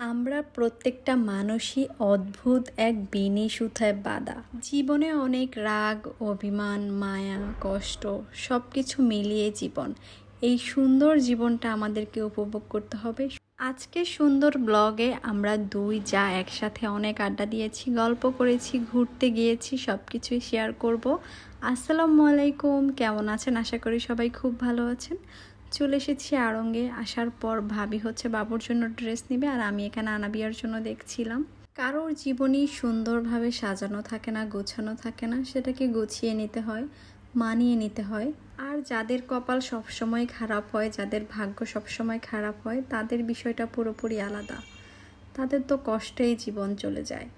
আমরা প্রত্যেকটা মানুষই অদ্ভুত এক বিনি সুতায় বাঁধা। জীবনে অনেক রাগ, অভিমান, মায়া, কষ্ট সব কিছু মিলিয়ে জীবন। এই সুন্দর জীবনটা আমাদেরকে উপভোগ করতে হবে। আজকে সুন্দর ব্লগে আমরা দুই যা একসাথে অনেক আড্ডা দিয়েছি, গল্প করেছি, ঘুরতে গিয়েছি সব কিছুই শেয়ার করব। আসসালামু আলাইকুম, কেমন আছেন? আশা করি সবাই খুব ভালো আছেন। চলে এসেছি আড়ঙ্গে। আসার পর ভাবি হচ্ছে বাবুর জন্য ড্রেস নিবে আর আমি এখানে আনাবিয়ার জন্য দেখছিলাম। কারোর জীবনই সুন্দরভাবে সাজানো থাকে না, গোছানো থাকে না, সেটাকে গুছিয়ে নিতে হয়, মানিয়ে নিতে হয়। আর যাদের কপাল সবসময় খারাপ হয়, যাদের ভাগ্য সবসময় খারাপ হয়, তাদের বিষয়টা পুরোপুরি আলাদা। তাদের তো কষ্টেই জীবন চলে যায়।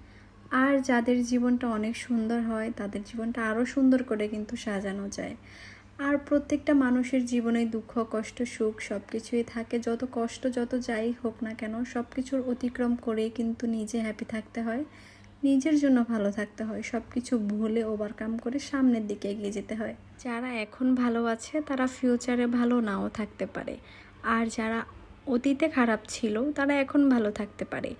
আর যাদের জীবনটা অনেক সুন্দর হয়, তাদের জীবনটা আরও সুন্দর করে কিন্তু সাজানো যায়। আর প্রত্যেকটা মানুষের জীবনে দুঃখ, কষ্ট, সুখ সব কিছুই থাকে। যত কষ্ট, যত যাই হোক না কেন সব কিছুর অতিক্রম করে কিন্তু নিজে হ্যাপি থাকতে হয়। নিজের জন্য ভালো থাকতে হয়। সব কিছু ভুলে ওভারকাম করে সামনের দিকে এগিয়ে যেতে হয়। যারা এখন ভালো আছে, তারা ফিউচারে ভালো নাও থাকতে পারে। আর যারা অতীতে খারাপ ছিল, তারা এখন ভালো থাকতে পারে।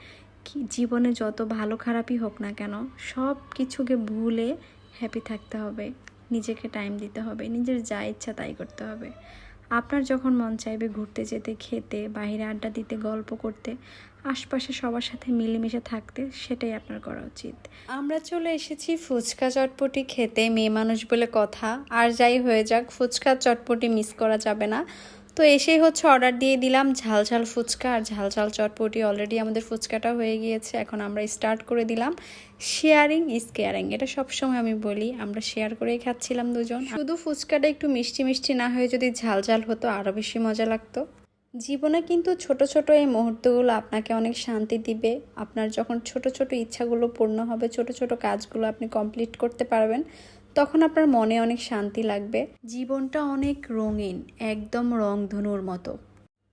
জীবনে যত ভালো খারাপই হোক না কেন সব কিছুকে ভুলে হ্যাপি থাকতে হবে। নিজেকে টাইম দিতে হবে, নিজের যা ইচ্ছা তাই করতে হবে। আপনার যখন মন চাইবে ঘুরতে যেতে, খেতে, বাইরে আড্ডা দিতে, গল্প করতে, আশপাশে সবার সাথে মিলেমিশে থাকতে, সেটাই আপনার করা উচিত। আমরা চলে এসেছি ফুচকা চটপটি খেতে, মেয়ে মানুষ বলে কথা। আর যাই হয়ে যাক, ফুচকা চটপটি মিস করা যাবে না। তো এসেই হচ্ছে অর্ডার দিয়ে দিলাম। ঝাল ঝাল ফুচকা আর ঝাল ঝাল চটপটি অলরেডি আমাদের ফুচকাটা হয়ে গিয়েছে। এখন আমরা স্টার্ট করে দিলাম। শেয়ারিং ইজ কেয়ারিং এটা সবসময় আমি বলি। আমরা শেয়ার করেই খাচ্ছিলাম দুজন। শুধু ফুচকাটা একটু মিষ্টি মিষ্টি না হয়ে যদি ঝাল ঝাল হতো আরও বেশি মজা লাগতো। জীবনে কিন্তু ছোট ছোট এই মুহূর্তগুলো আপনাকে অনেক শান্তি দিবে। আপনার যখন ছোট ছোট ইচ্ছাগুলো পূর্ণ হবে, ছোট ছোট কাজগুলো আপনি কমপ্লিট করতে পারবেন। তখন আপনার মনে অনেক শান্তি লাগবে। জীবনটা অনেক রঙিন, একদম রংধনুর মতো।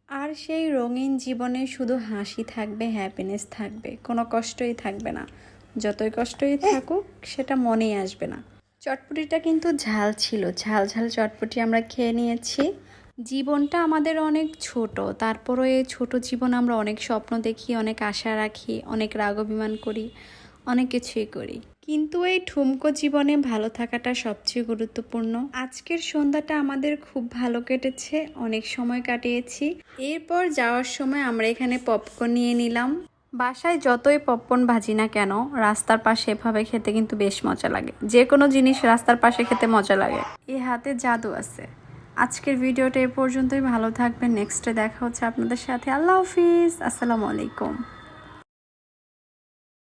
আর সেই রঙিন জীবনে শুধু হাসি থাকবে হ্যাপিনেস থাকবে, কোনো কষ্টই থাকবে না। যতই কষ্টই থাকুক, সেটা মনেই আসবে না। চটপটিটা কিন্তু ঝাল ছিল, ঝাল ঝাল চটপটি আমরা খেয়ে নিয়েছি। জীবনটা আমাদের অনেক ছোট, তারপরও এই ছোট জীবন আমরা অনেক স্বপ্ন দেখি, অনেক আশা রাখি, অনেক রাগ অভিমান করি। অনেক কিছুই করি। কিন্তু এই ঠুমকো জীবনে ভালো থাকাটা সবচেয়ে গুরুত্বপূর্ণ। আজকের সন্ধ্যাটা আমাদের খুব ভালো কেটেছে, অনেক সময় কাটিয়েছি। এরপর যাওয়ার সময় আমরা এখানে পপকর্ন নিয়ে নিলাম। বাসায় যতই পপকর্ন ভাজি না কেন, রাস্তার পাশে এভাবে খেতে কিন্তু বেশ মজা লাগে। যে কোনো জিনিস রাস্তার পাশে খেতে মজা লাগে। এ হাতে জাদু আছে। আজকের ভিডিওটা এ পর্যন্তই। ভালো থাকবেন। নেক্সটে দেখা হচ্ছে আপনাদের সাথে। আল্লাহ হাফিজ। আসসালামু আলাইকুম।